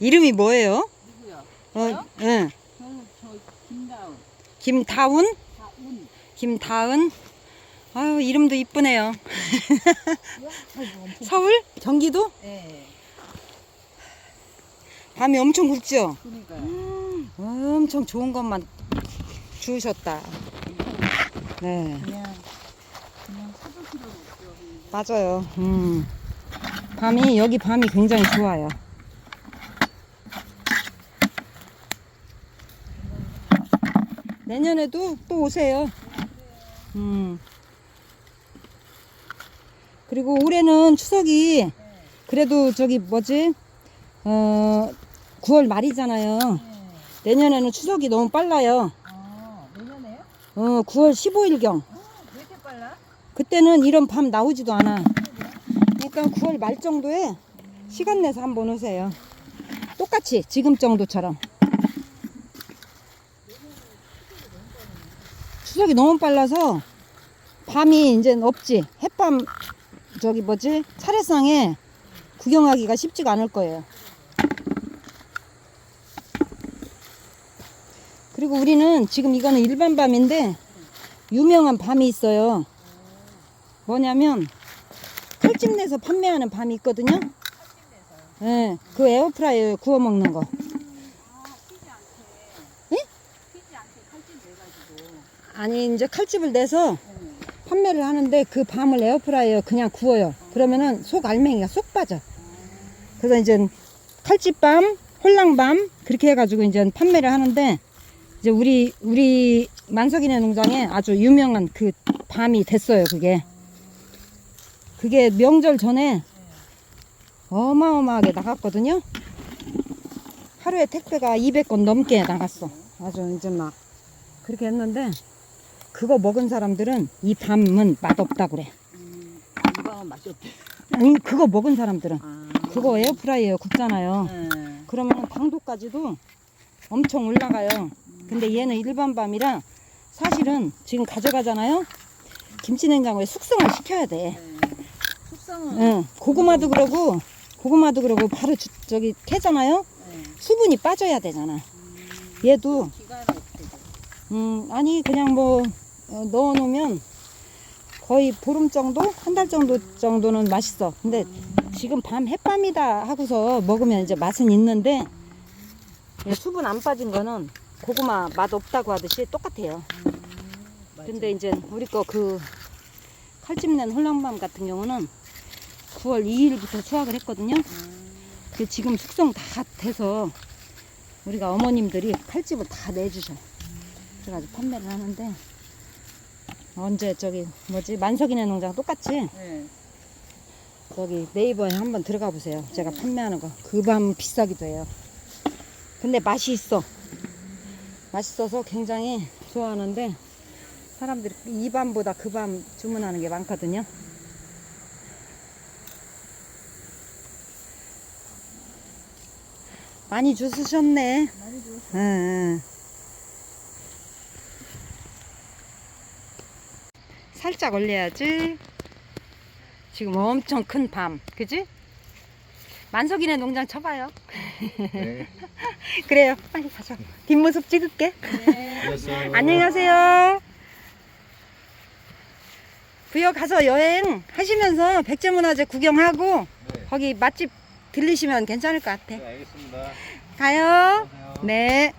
이름이 뭐예요? 누구야? 어, 응. 저는 저 김다운, 김다운? 다운. 김다은? 아유, 이름도 이쁘네요. 서울? 경기도? 네. 밤이 엄청 굵죠? 그러니까 엄청 좋은 것만 주우셨다. 네, 그냥 그냥 없죠. 맞아요. 음. 밤이, 여기 밤이 굉장히 좋아요. 내년에도 또 오세요. 음. 그리고 올해는 추석이 그래도 저기 뭐지? 어, 9월 말이잖아요. 네. 내년에는 추석이 너무 빨라요. 아 내년에요? 어, 9월 15일경. 아, 왜 이렇게 빨라? 그때는 이런 밤 나오지도 않아. 그러니까 9월 말 정도에 시간 내서 한번 오세요. 똑같이 지금 정도처럼. 추석이 너무 빨라서 밤이 이제 없지. 햇밤 저기 뭐지 차례상에 구경하기가 쉽지가 않을 거예요. 그리고 우리는 지금 이거는 일반 밤인데 유명한 밤이 있어요. 뭐냐면 칼집 내서 판매하는 밤이 있거든요. 예, 그 에어프라이어에 구워 먹는 거. 아 튀지 않게. 예? 튀지 않게 칼집 내가지고. 아니 이제 칼집을 내서 네. 판매를 하는데 그 밤을 에어프라이어 그냥 구워요. 그러면은 속 알맹이가 쏙 빠져. 그래서 이제 칼집밤, 홀랑밤 그렇게 해가지고 이제 판매를 하는데 이제 우리 우리 만석이네 농장에 아주 유명한 그 밤이 됐어요. 그게 그게 명절 전에 어마어마하게 나갔거든요. 하루에 택배가 200건 넘게 나갔어. 아주 이제 막 그렇게 했는데 그거 먹은 사람들은 이 밤은 맛없다 그래. 음, 이방은 맛이 없대. 아니 그거 먹은 사람들은 아. 그거 에어프라이어 굽잖아요. 네. 그러면 당도까지도 엄청 올라가요. 근데 얘는 일반 밤이라 사실은 지금 가져가잖아요. 김치 냉장고에 숙성을 시켜야 돼. 네. 숙성은 응. 고구마도 그러고 고구마도 그러고 바로 주- 저기 캐잖아요. 네. 수분이 빠져야 되잖아. 얘도 어떻게 돼? 음 아니 그냥 뭐 어, 넣어 놓으면 거의 보름 정도 한 달 정도 정도는 맛있어. 근데 지금 밤 햇밤이다 하고서 먹으면 이제 맛은 있는데 이 수분 안 빠진 거는 고구마 맛 없다고 하듯이 똑같아요. 근데 이제 우리 거 그 칼집 낸 홀랑밤 같은 경우는 9월 2일부터 수확을 했거든요. 그 지금 숙성 다 돼서 우리가 어머님들이 칼집을 다 내주셔요. 그래가지고 판매를 하는데 언제 저기 뭐지 만석이네 농장 똑같이 네. 저기 네이버에 한번 들어가 보세요. 제가 판매하는 거. 그 밤 비싸기도 해요. 근데 맛이 있어. 맛있어서 굉장히 좋아하는데 사람들이 이 밤보다 그 밤 주문하는 게 많거든요. 많이 주시셨네. 많이 줘. 응, 응. 살짝 올려야지. 지금 엄청 큰 밤, 그지? 만석이네 농장 쳐봐요. 네. 그래요. 빨리 가자. 뒷모습 찍을게. 네. 안녕하세요. 부여 가서 여행 하시면서 백제문화재 구경하고 네. 거기 맛집 들리시면 괜찮을 것 같아. 네, 알겠습니다. 가요. 안녕하세요. 네.